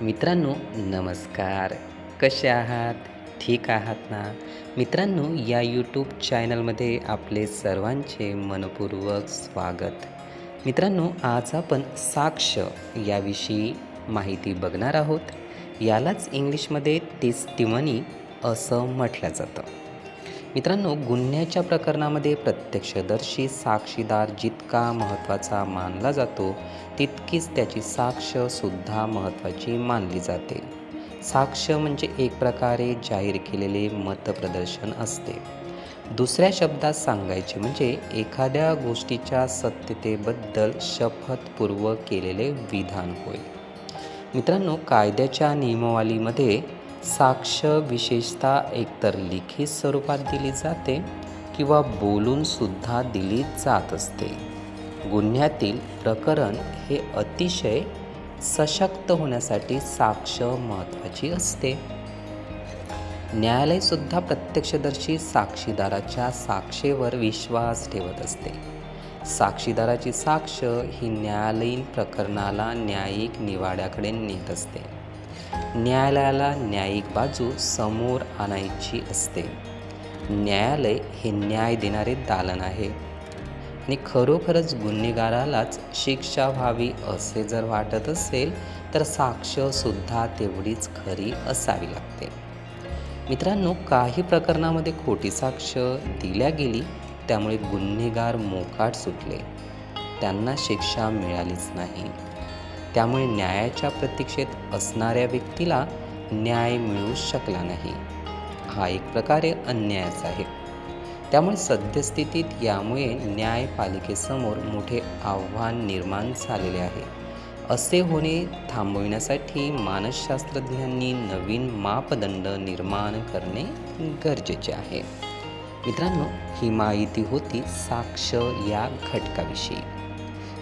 मित्रांनो नमस्कार. कसे आहात? ठीक आहात ना? मित्रांनो या यूट्यूब चॅनलमध्ये आपले सर्वांचे मनपूर्वक स्वागत. मित्रांनो आज आपण साक्ष याविषयी माहिती बघणार आहोत. यालाच इंग्लिशमध्ये टेस्टिमनी असं म्हटलं जातं. मित्रांनो गुन्ह्याच्या प्रकरणामध्ये प्रत्यक्षदर्शी साक्षीदार जितका महत्त्वाचा मानला जातो तितकीच त्याची साक्षसुद्धा महत्त्वाची मानली जाते. साक्ष म्हणजे एक प्रकारे जाहीर केलेले मतप्रदर्शन असते. दुसऱ्या शब्दात सांगायचे म्हणजे एखाद्या गोष्टीच्या सत्यतेबद्दल शपथपूर्वक केलेले विधान होय. मित्रांनो कायद्याच्या नियमावलीमध्ये साक्ष विशेषतः एकतर लिखित स्वरूपात दिली जाते किंवा बोलूनसुद्धा दिली जात असते. गुन्ह्यातील प्रकरण हे अतिशय सशक्त होण्यासाठी साक्ष महत्त्वाची असते. न्यायालयसुद्धा प्रत्यक्षदर्शी साक्षीदाराच्या साक्षेवर विश्वास ठेवत असते. साक्षीदाराची साक्ष ही न्यायालयीन प्रकरणाला न्यायिक निवाड्याकडे नेत असते. न्यायालयाला न्यायिक बाजू समोर आणायची असते. न्यायालय हे न्याय देणारे दालन आहे. आणि खरोखरच गुन्हेगारालाच शिक्षा व्हावी असे जर वाटत असेल तर साक्षसुद्धा तेवढीच खरी असावी लागते. मित्रांनो काही प्रकरणामध्ये खोटी साक्ष दिल्या गेली त्यामुळे गुन्हेगार मोकाट सुटले. त्यांना शिक्षा मिळालीच नाही. त्यामुळे न्यायाच्या प्रतीक्षेत असणाऱ्या व्यक्तीला न्याय मिळू शकला नाही. हा एक प्रकारे अन्यायच आहे. त्यामुळे सद्यस्थितीत यामुळे न्यायपालिकेसमोर मोठे आव्हान निर्माण झालेले आहे. असे होणे थांबविण्यासाठी मानसशास्त्रज्ञांनी नवीन मापदंड निर्माण करणे गरजेचे आहे. मित्रांनो ही माहिती होती साक्ष या घटकाविषयी.